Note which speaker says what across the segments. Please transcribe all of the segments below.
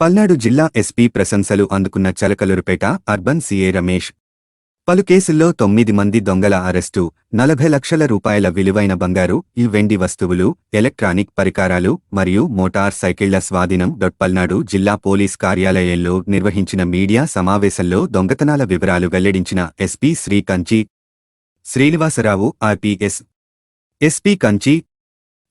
Speaker 1: పల్నాడు జిల్లా ఎస్పీ ప్రశంసలు అందుకున్న చలకలురుపేట అర్బన్ సీఏ రమేష్. పలు కేసుల్లో తొమ్మిది మంది దొంగల అరెస్టు నలభై లక్షల రూపాయల విలువైన బంగారు ఈ వెండి వస్తువులు ఎలక్ట్రానిక్ పరికరాలు మరియు మోటార్ సైకిళ్ళ స్వాధీనం డొట్ పల్నాడు జిల్లా పోలీస్ కార్యాలయంలో నిర్వహించిన మీడియా సమావేశంలో దొంగతనాల వివరాలు వెల్లడించిన SP Shri Kanchi Srinivasarao RPS. SP Kanchi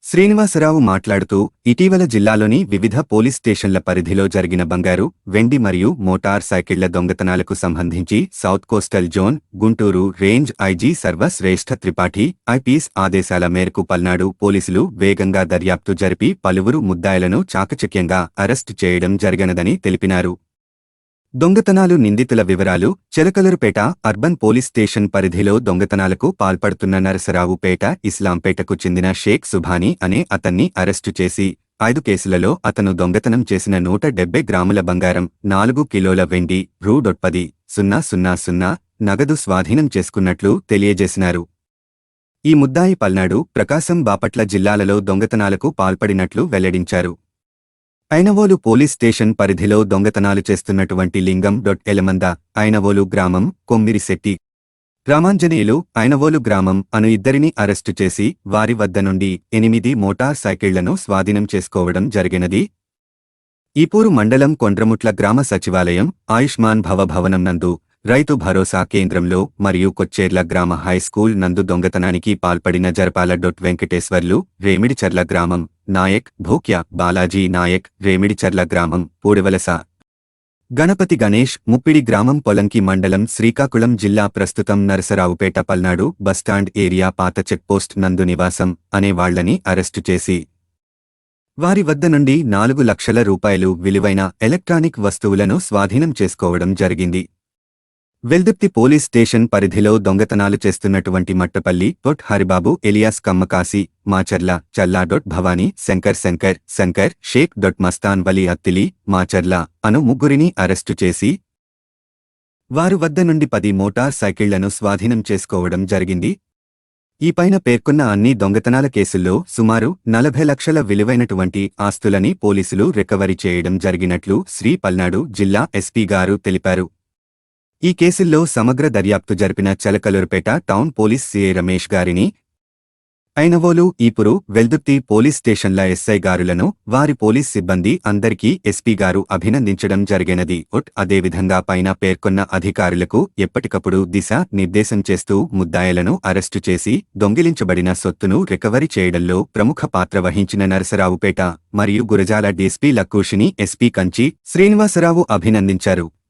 Speaker 1: Srinivasarao మాట్లాడుతూ ఇటీవల జిల్లాలోని వివిధ పోలీస్ స్టేషన్ల పరిధిలో జరిగిన బంగారు వెండి మరియు మోటార్ సైకిళ్ళ దొంగతనాలకు సంబంధించి south coastal zone Guntur range IG Sarvashreshtha Tripathi IPS ఆదేశాల మేరకు పల్నాడు పోలీసులు వేగంగా దర్యాప్తు జరిపి పలువురు ముద్దాయిలను చాకచక్యంగా అరెస్టు చేయడం జరగనదని తెలిపినారు. దొంగతనాలు నిందితుల వివరాలు చెలకలరుపేట అర్బన్ పోలీస్ స్టేషన్ పరిధిలో దొంగతనాలకు పాల్పడుతున్న నరసరావుపేట ఇస్లాంపేటకు చెందిన షేక్ సుభానీ అనే అతన్ని అరెస్టు చేసి ఐదు కేసులలో అతను దొంగతనం చేసిన నూట డెబ్బై గ్రాముల బంగారం నాలుగు కిలోల వెండి రూడొట్పది సున్నా సున్నా సున్నా నగదు స్వాధీనం చేసుకున్నట్లు తెలియజేసినారు. ఈ ముద్దాయి పల్నాడు ప్రకాశం బాపట్ల జిల్లాలలో దొంగతనాలకు పాల్పడినట్లు వెల్లడించారు. ఐనవోలు పోలీస్ స్టేషన్ పరిధిలో దొంగతనాలు చేస్తున్నటువంటి లింగం డొట్ ఎలమంద ఐనవోలు గ్రామం కొమ్మిరిశెట్టి రామాంజనేయులు ఐనవోలు గ్రామం అను ఇద్దరిని అరెస్టు చేసి వారి వద్ద నుండి ఎనిమిది మోటార్ సైకిళ్ళను స్వాధీనం చేసుకోవడం జరిగినది. ఈపూరు మండలం కొండ్రముట్ల గ్రామ సచివాలయం ఆయుష్మాన్ భవ భవనం నందు రైతు భరోసా కేంద్రంలో మరియు కొచ్చేర్ల గ్రామ హైస్కూల్ నందు దొంగతనానికి పాల్పడిన జరపాల డొట్ వెంకటేశ్వర్లు రేమిడిచర్ల గ్రామం నాయక్ భూక్య బాలాజీ నాయక్ రేమిడిచర్ల గ్రామం పూడివలస. గణపతి గణేష్ ముప్పిడి గ్రామం పొలంకి మండలం శ్రీకాకుళం జిల్లా ప్రస్తుతం Narasaraopet Palnadu bus stand area పాత చెక్పోస్ట్ నందు నివాసం అనే వాళ్ళని అరెస్టు చేసి. వారి వద్ద నుండి నాలుగు లక్షల రూపాయలు విలువైన ఎలక్ట్రానిక్ వస్తువులను స్వాధీనం చేసుకోవడం జరిగింది. వెల్దుప్తి పోలీస్ స్టేషన్ పరిధిలో దొంగతనాలు చేస్తున్నటువంటి Mattapalli dot Haribabu alias Kammakasi Macharla Challa dot Bhavani Shankar Shankar Shankar Sheikh dot Mastan Vali Attili Macharla అను ముగ్గురిని అరెస్టు చేసి వారు వద్ద నుండి పది మోటార్ సైకిళ్ళను స్వాధీనం చేసుకోవడం జరిగింది. ఈ పైన పేర్కొన్న అన్ని దొంగతనాల కేసుల్లో సుమారు నలభై లక్షల విలువైనటువంటి ఆస్తులని పోలీసులు రికవరీ చేయడం జరిగినట్లు శ్రీ పల్నాడు జిల్లా ఎస్పీ గారు తెలిపారు. ఈ కేసుల్లో సమగ్ర దర్యాప్తు జరిపిన Chilakaluripet town police CA Ramesh గారిని ఐనవోలు ఈపురు వెల్దుర్తి పోలీస్ స్టేషన్ల ఎస్ఐ గారులను వారి పోలీస్ సిబ్బంది అందరికీ ఎస్పీ గారు అభినందించడం జరిగినది. ఒట్ అదేవిధంగా పైన పేర్కొన్న అధికారులకు ఎప్పటికప్పుడు దిశ నిర్దేశం చేస్తూ ముద్దాయలను అరెస్టు చేసి దొంగిలించబడిన సొత్తును రికవరీ చేయడంలో ప్రముఖ పాత్ర వహించిన నరసరావుపేట మరియు గురజాల డీఎస్పీ లక్కూషిని ఎస్పీ కంచి శ్రీనివాసరావు అభినందించారు.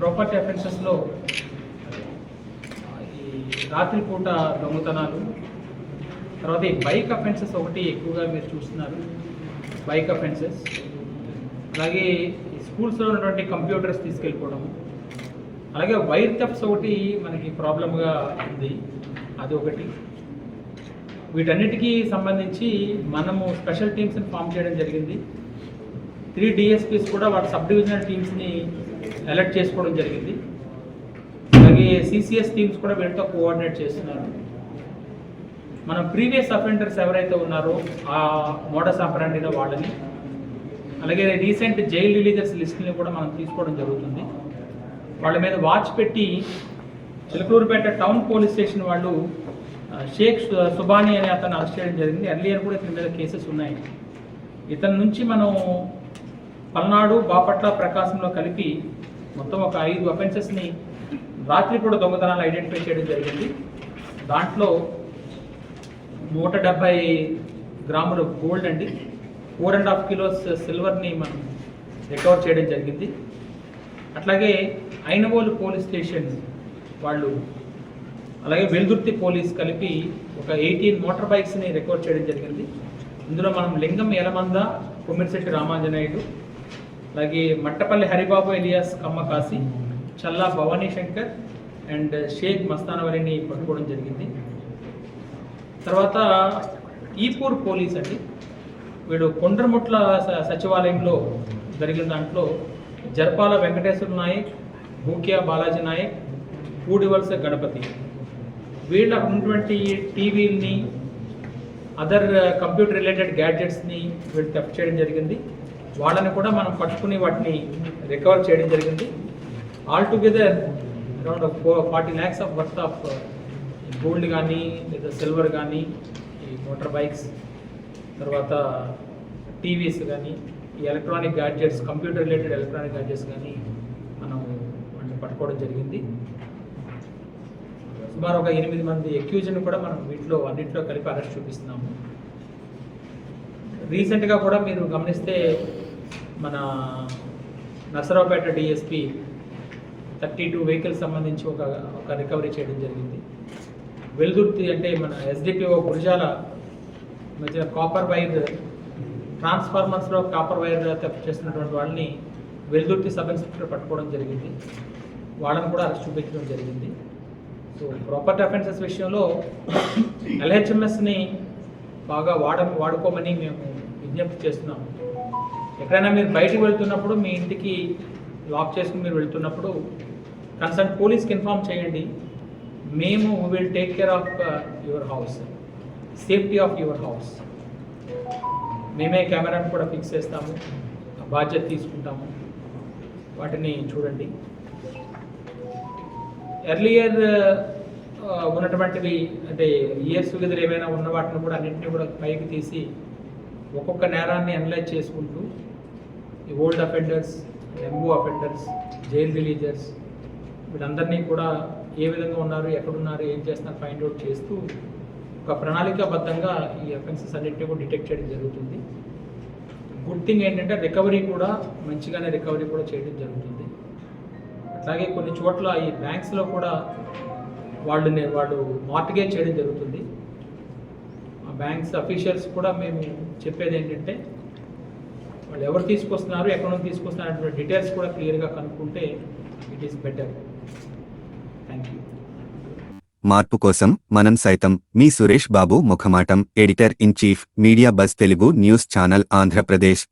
Speaker 2: ప్రాపర్టీ అఫెన్సెస్లో ఈ రాత్రిపూట దొంగతనాలు తర్వాత ఈ బైక్ అఫెన్సెస్ ఒకటి ఎక్కువగా మీరు చూస్తున్నారు బైక్ అఫెన్సెస్. అలాగే ఈ స్కూల్స్లో ఉన్నటువంటి కంప్యూటర్స్ తీసుకెళ్ళిపోవడం. అలాగే వైర్ థెఫ్ట్స్ ఒకటి మనకి ప్రాబ్లమ్గా ఉంది అది ఒకటి. వీటన్నిటికీ సంబంధించి మనము స్పెషల్ టీమ్స్ని ఫామ్ చేయడం జరిగింది. త్రీ డిఎస్పీస్ కూడా వాటి సబ్ డివిజనల్ టీమ్స్ని అలర్ట్ చేసుకోవడం జరిగింది. అలాగే సిసిఎస్ టీమ్స్ కూడా వీళ్ళతో కోఆర్డినేట్ చేస్తున్నారు. మన ప్రీవియస్ అఫెండర్స్ ఎవరైతే ఉన్నారో ఆ మోడస్ ఆపరాండిన వాళ్ళని అలాగే రీసెంట్ జైల్ రిలీజర్స్ లిస్ట్ని కూడా మనం తీసుకోవడం జరుగుతుంది. వాళ్ళ మీద వాచ్ పెట్టి చిలకూరుపేట టౌన్ పోలీస్ స్టేషన్ వాళ్ళు షేక్ సుబానీ అనే అతను అరెస్ట్ చేయడం జరిగింది. ఎర్లియర్ కూడా ఇతని మీద కేసెస్ ఉన్నాయి. ఇతని నుంచి మనం పల్నాడు బాపట్ల ప్రకాశంలో కలిపి మొత్తం ఒక ఐదు అఫెన్సెస్ని రాత్రి కూడా దొంగతనాలు ఐడెంటిఫై చేయడం జరిగింది. దాంట్లో నూట డెబ్బై గ్రాముల గోల్డ్ అండి. ఫోర్ అండ్ హాఫ్ కిలోస్ సిల్వర్ని మనం రికవర్ చేయడం జరిగింది. అట్లాగే ఐనవోలు పోలీస్ స్టేషన్ వాళ్ళు అలాగే వెల్దుర్తి పోలీస్ కలిపి ఒక ఎయిటీన్ మోటార్ బైక్స్ని రికవర్ చేయడం జరిగింది. ఇందులో మనం లింగం ఎలమంద కొమ్మిరిశెట్టి రామాంజనేయుడు అలాగే మట్టపల్లి హరిబాబు ఎలియాస్ కమ్మకాసి చల్లా భవానీ శంకర్ అండ్ షేక్ మస్తానవరిని పట్టుకోవడం జరిగింది. తర్వాత ఈపూర్ పోలీస్ అండి. వీడు కొండ్రముట్ల స- సచివాలయంలో జరిగిన దాంట్లో జర్పాల వెంకటేశ్వర నాయక్ భూకియా బాలాజీ నాయక్ పూడివలస గణపతి. వీళ్ళ ఉన్నటువంటి టీవీల్ని అదర్ కంప్యూటర్ రిలేటెడ్ గ్యాడ్జెట్స్ని వీళ్ళు తప్పు చేయడం జరిగింది. వాళ్ళని కూడా మనం పట్టుకుని వాటిని రికవర్ చేయడం జరిగింది. All together around four forty lakhs of worth of gold కానీ లేదా సిల్వర్ కానీ ఈ మోటార్ బైక్స్ తర్వాత టీవీస్ కానీ ఈ electronic gadgets computer related electronic gadgets కానీ మనం వాటిని పట్టుకోవడం జరిగింది. సుమారు ఒక ఎనిమిది మంది అక్యూజ్ని కూడా మనం వీటిలో అన్నింటిలో కలిపి అరెస్ట్ చూపిస్తున్నాము. రీసెంట్గా కూడా మీరు గమనిస్తే మన Narsaraopet DSP thirty two vehicles సంబంధించి ఒక ఒక రికవరీ చేయడం జరిగింది. వెలుదుర్తి అంటే మన ఎస్డిపిఓ గురజాల మధ్య కాపర్ వైర్ ట్రాన్స్ఫార్మర్స్లో కాపర్ వైర్ తప్పు చేస్తున్నటువంటి వాళ్ళని వెలుదుర్తి సబ్ ఇన్స్పెక్టర్ పట్టుకోవడం జరిగింది. వాళ్ళని కూడా అరెస్ట్ చూపించడం జరిగింది. సో ప్రాపర్టీ అఫెన్సెస్ విషయంలో ఎల్హెచ్ఎంఎస్ని బాగా వాడ వాడుకోమని మేము విజ్ఞప్తి చేస్తున్నాము. ఎక్కడైనా మీరు బయటికి వెళ్తున్నప్పుడు మీ ఇంటికి లాక్ చేసుకుని మీరు వెళ్తున్నప్పుడు కన్సర్న్ పోలీస్కి ఇన్ఫామ్ చేయండి. మేము will take care of your house safety of your house మేమే కెమెరాను కూడా ఫిక్స్ చేస్తాము. బాధ్యత తీసుకుంటాము. వాటిని చూడండి. ఎర్లియర్ uh, uh, ఉన్నటువంటివి అంటే ఇయర్స్ టుగెదర్ ఏమైనా ఉన్న వాటిని కూడా అన్నింటినీ కూడా పైకి తీసి ఒక్కొక్క నేరాన్ని అనలైజ్ చేసుకుంటూ ఈ ఓల్డ్ అఫెండర్స్ ఎంబూ అఫెండర్స్ జైల్ రిలీజర్స్ వీళ్ళందరినీ కూడా ఏ విధంగా ఉన్నారు ఎక్కడున్నారు ఏం చేస్తున్నారు ఫైండ్ అవుట్ చేస్తూ ఒక ప్రణాళికాబద్ధంగా ఈ అఫెన్సెస్ అన్నింటినీ కూడా డిటెక్ట్ చేయడం జరుగుతుంది. గుడ్ థింగ్ ఏంటంటే రికవరీ కూడా మంచిగానే రికవరీ కూడా చేయడం జరుగుతుంది. అట్లాగే కొన్ని చోట్ల ఈ బ్యాంక్స్లో కూడా వాళ్ళు వాళ్ళు మార్టిగేజ్ చేయడం జరుగుతుంది. ఆ బ్యాంక్స్ అఫీషియల్స్ కూడా మేము చెప్పేది ఏంటంటే వాళ్ళు ఎవరు తీసుకొస్తున్నారు ఎక్కడ నుంచి తీసుకొస్తున్నారు అనే డీటెయిల్స్ కూడా క్లియర్గా కనుక్కుంటే it is better thank you
Speaker 1: మార్పు కోసం మనం సైతం మీ Suresh Babu ముఖమాటం editor in chief media bus Telugu news channel Andhra Pradesh.